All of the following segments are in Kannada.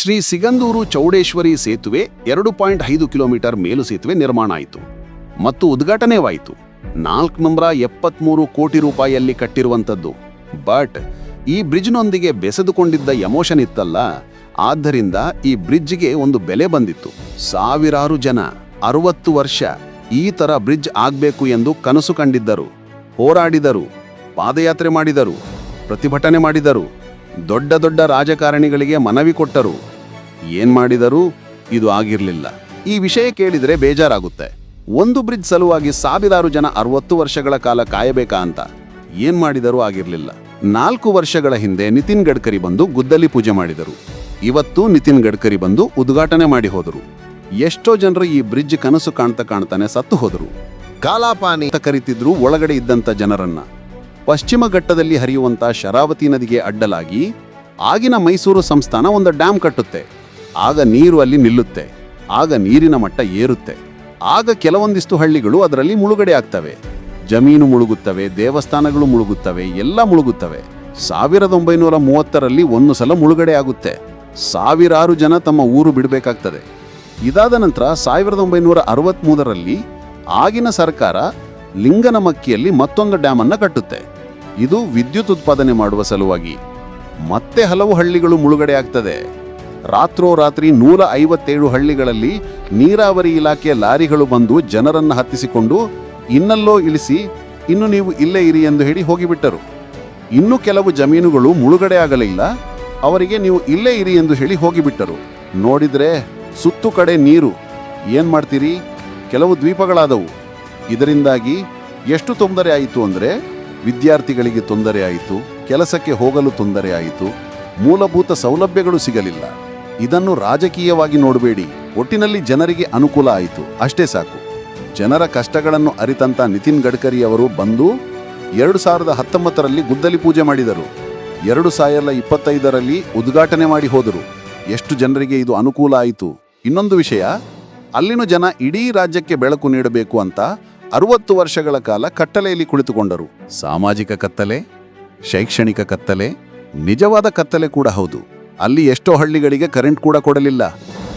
ಶ್ರೀ ಸಿಗಂದೂರು ಚೌಡೇಶ್ವರಿ ಸೇತುವೆ ಎರಡು ಪಾಯಿಂಟ್ ಐದು ಕಿಲೋಮೀಟರ್ ಮೇಲು ಸೇತುವೆ ನಿರ್ಮಾಣ ಆಯಿತು. ಮತ್ತು ಉದ್ಘಾಟನೆವಾಯಿತು. ನಾಲ್ಕು ನಂಬರ ಎಪ್ಪತ್ಮೂರು ಕೋಟಿ ರೂಪಾಯಿಯಲ್ಲಿ ಕಟ್ಟಿರುವಂಥದ್ದು. ಬಟ್, ಈ ಬ್ರಿಡ್ಜ್ನೊಂದಿಗೆ ಬೆಸೆದುಕೊಂಡಿದ್ದ ಎಮೋಷನ್ ಇತ್ತಲ್ಲ, ಆದ್ದರಿಂದ ಈ ಬ್ರಿಡ್ಜ್ಗೆ ಒಂದು ಬೆಲೆ ಬಂದಿತ್ತು. ಸಾವಿರಾರು ಜನ, ಅರವತ್ತು ವರ್ಷ, ಈ ಥರ ಬ್ರಿಡ್ಜ್ ಆಗಬೇಕು ಎಂದು ಕನಸು ಕಂಡಿದ್ದರು. ಹೋರಾಡಿದರು, ಪಾದಯಾತ್ರೆ ಮಾಡಿದರು, ಪ್ರತಿಭಟನೆ ಮಾಡಿದರು, ದೊಡ್ಡ ದೊಡ್ಡ ರಾಜಕಾರಣಿಗಳಿಗೆ ಮನವಿ ಕೊಟ್ಟರು. ಏನ್ ಮಾಡಿದರೂ ಇದು ಆಗಿರಲಿಲ್ಲ. ಈ ವಿಷಯ ಕೇಳಿದ್ರೆ ಬೇಜಾರಾಗುತ್ತೆ. ಒಂದು ಬ್ರಿಡ್ಜ್ ಸಲುವಾಗಿ ಸಾವಿರಾರು ಜನ ಅರವತ್ತು ವರ್ಷಗಳ ಕಾಲ ಕಾಯಬೇಕಾ ಅಂತ. ಏನ್ ಮಾಡಿದರೂ ಆಗಿರಲಿಲ್ಲ. ನಾಲ್ಕು ವರ್ಷಗಳ ಹಿಂದೆ ನಿತಿನ್ ಗಡ್ಕರಿ ಬಂದು ಗುದ್ದಲಿ ಪೂಜೆ ಮಾಡಿದರು. ಇವತ್ತು ನಿತಿನ್ ಗಡ್ಕರಿ ಬಂದು ಉದ್ಘಾಟನೆ ಮಾಡಿ ಹೋದರು. ಎಷ್ಟೋ ಜನರು ಈ ಬ್ರಿಡ್ಜ್ ಕನಸು ಕಾಣ್ತಾ ಕಾಣ್ತಾನೆ ಸತ್ತು ಹೋದರು. ಕಾಲಾಪಾನಿ ಅಂತ ಕರಿತಿದ್ರು ಒಳಗಡೆ ಇದ್ದಂತ ಜನರನ್ನ. ಪಶ್ಚಿಮ ಘಟ್ಟದಲ್ಲಿ ಹರಿಯುವಂತ ಶರಾವತಿ ನದಿಗೆ ಅಡ್ಡಲಾಗಿ ಆಗಿನ ಮೈಸೂರು ಸಂಸ್ಥಾನ ಒಂದು ಡ್ಯಾಮ್ ಕಟ್ಟುತ್ತೆ. ಆಗ ನೀರು ಅಲ್ಲಿ ನಿಲ್ಲುತ್ತೆ. ಆಗ ನೀರಿನ ಮಟ್ಟ ಏರುತ್ತೆ. ಆಗ ಕೆಲವೊಂದಿಷ್ಟು ಹಳ್ಳಿಗಳು ಅದರಲ್ಲಿ ಮುಳುಗಡೆ ಆಗ್ತವೆ. ಜಮೀನು ಮುಳುಗುತ್ತವೆ, ದೇವಸ್ಥಾನಗಳು ಮುಳುಗುತ್ತವೆ, ಎಲ್ಲ ಮುಳುಗುತ್ತವೆ. ಸಾವಿರದ ಒಂಬೈನೂರ ಮೂವತ್ತರಲ್ಲಿ ಒಂದು ಸಲ ಮುಳುಗಡೆ ಆಗುತ್ತೆ. ಸಾವಿರಾರು ಜನ ತಮ್ಮ ಊರು ಬಿಡಬೇಕಾಗ್ತದೆ. ಇದಾದ ನಂತರ ಸಾವಿರದ ಒಂಬೈನೂರ ಅರವತ್ತ್ಮೂರರಲ್ಲಿ ಆಗಿನ ಸರ್ಕಾರ ಲಿಂಗನಮಕ್ಕಿಯಲ್ಲಿ ಮತ್ತೊಂದು ಡ್ಯಾಮನ್ನು ಕಟ್ಟುತ್ತೆ. ಇದು ವಿದ್ಯುತ್ ಉತ್ಪಾದನೆ ಮಾಡುವ ಸಲುವಾಗಿ. ಮತ್ತೆ ಹಲವು ಹಳ್ಳಿಗಳು ಮುಳುಗಡೆ ಆಗ್ತದೆ. ರಾತ್ರೋರಾತ್ರಿ ನೂರ ಐವತ್ತೇಳು ಹಳ್ಳಿಗಳಲ್ಲಿ ನೀರಾವರಿ ಇಲಾಖೆಯ ಲಾರಿಗಳು ಬಂದು ಜನರನ್ನು ಹತ್ತಿಸಿಕೊಂಡು, ಇನ್ನಲ್ಲೋ ಇಳಿಸಿ, ಇನ್ನು ನೀವು ಇಲ್ಲೇ ಇರಿ ಎಂದು ಹೇಳಿ ಹೋಗಿಬಿಟ್ಟರು. ಇನ್ನು ಕೆಲವು ಜಮೀನುಗಳು ಮುಳುಗಡೆ ಆಗಲಿಲ್ಲ. ಅವರಿಗೆ ನೀವು ಇಲ್ಲೇ ಇರಿ ಎಂದು ಹೇಳಿ ಹೋಗಿಬಿಟ್ಟರು. ನೋಡಿದರೆ ಸುತ್ತು ಕಡೆ ನೀರು. ಏನು ಮಾಡ್ತೀರಿ? ಕೆಲವು ದ್ವೀಪಗಳಾದವು. ಇದರಿಂದಾಗಿ ಎಷ್ಟು ತೊಂದರೆ ಆಯಿತು ಅಂದರೆ, ವಿದ್ಯಾರ್ಥಿಗಳಿಗೆ ತೊಂದರೆ ಆಯಿತು, ಕೆಲಸಕ್ಕೆ ಹೋಗಲು ತೊಂದರೆ ಆಯಿತು, ಮೂಲಭೂತ ಸೌಲಭ್ಯಗಳು ಸಿಗಲಿಲ್ಲ. ಇದನ್ನು ರಾಜಕೀಯವಾಗಿ ನೋಡಬೇಡಿ. ಒಟ್ಟಿನಲ್ಲಿ ಜನರಿಗೆ ಅನುಕೂಲ ಆಯಿತು. ಅಷ್ಟೇ ಸಾಕು. ಜನರ ಕಷ್ಟಗಳನ್ನು ಅರಿತಂತ ನಿತಿನ್ ಗಡ್ಕರಿ ಅವರು ಬಂದು ಎರಡು ಸಾವಿರದ ಹತ್ತೊಂಬತ್ತರಲ್ಲಿ ಗುದ್ದಲಿ ಪೂಜೆ ಮಾಡಿದರು. ಎರಡು ಸಾವಿರದ ಇಪ್ಪತ್ತೈದರಲ್ಲಿ ಉದ್ಘಾಟನೆ ಮಾಡಿ ಹೋದರು. ಎಷ್ಟು ಜನರಿಗೆ ಇದು ಅನುಕೂಲ ಆಯಿತು? ಇನ್ನೊಂದು ವಿಷಯ, ಅಲ್ಲಿನ ಜನ ಇಡೀ ರಾಜ್ಯಕ್ಕೆ ಬೆಳಕು ನೀಡಬೇಕು ಅಂತ ಅರುವತ್ತು ವರ್ಷಗಳ ಕಾಲ ಕಟ್ಟಲೆಯಲ್ಲಿ ಕುಳಿತುಕೊಂಡರು. ಸಾಮಾಜಿಕ ಕತ್ತಲೆ, ಶೈಕ್ಷಣಿಕ ಕತ್ತಲೆ, ನಿಜವಾದ ಕತ್ತಲೆ ಕೂಡ ಹೌದು. ಅಲ್ಲಿ ಎಷ್ಟೋ ಹಳ್ಳಿಗಳಿಗೆ ಕರೆಂಟ್ ಕೂಡ ಕೊಡಲಿಲ್ಲ.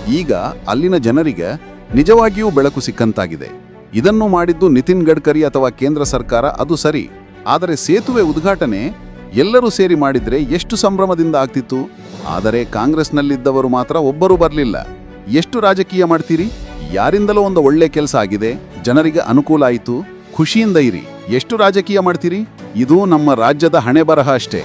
ಈಗ ಅಲ್ಲಿನ ಜನರಿಗೆ ನಿಜವಾಗಿಯೂ ಬೆಳಕು ಸಿಕ್ಕಂತಾಗಿದೆ. ಇದನ್ನು ಮಾಡಿದ್ದು ನಿತಿನ್ ಗಡ್ಕರಿ ಅಥವಾ ಕೇಂದ್ರ ಸರ್ಕಾರ, ಅದು ಸರಿ. ಆದರೆ ಸೇತುವೆ ಉದ್ಘಾಟನೆ ಎಲ್ಲರೂ ಸೇರಿ ಮಾಡಿದರೆ ಎಷ್ಟು ಸಂಭ್ರಮದಿಂದ ಆಗ್ತಿತ್ತು? ಆದರೆ ಕಾಂಗ್ರೆಸ್ನಲ್ಲಿದ್ದವರು ಮಾತ್ರ ಒಬ್ಬರೂ ಬರಲಿಲ್ಲ. ಎಷ್ಟು ರಾಜಕೀಯ ಮಾಡ್ತೀರಿ? ಯಾರಿಂದಲೋ ಒಂದು ಒಳ್ಳೆ ಕೆಲಸ ಆಗಿದೆ. ಜನರಿಗೆ ಅನುಕೂಲ ಆಯಿತು. ಖುಷಿಯಿಂದ ಇರಿ. ಎಷ್ಟು ರಾಜಕೀಯ ಮಾಡ್ತೀರಿ? ಇದು ನಮ್ಮ ರಾಜ್ಯದ ಹಣೆ ಬರಹ ಅಷ್ಟೇ.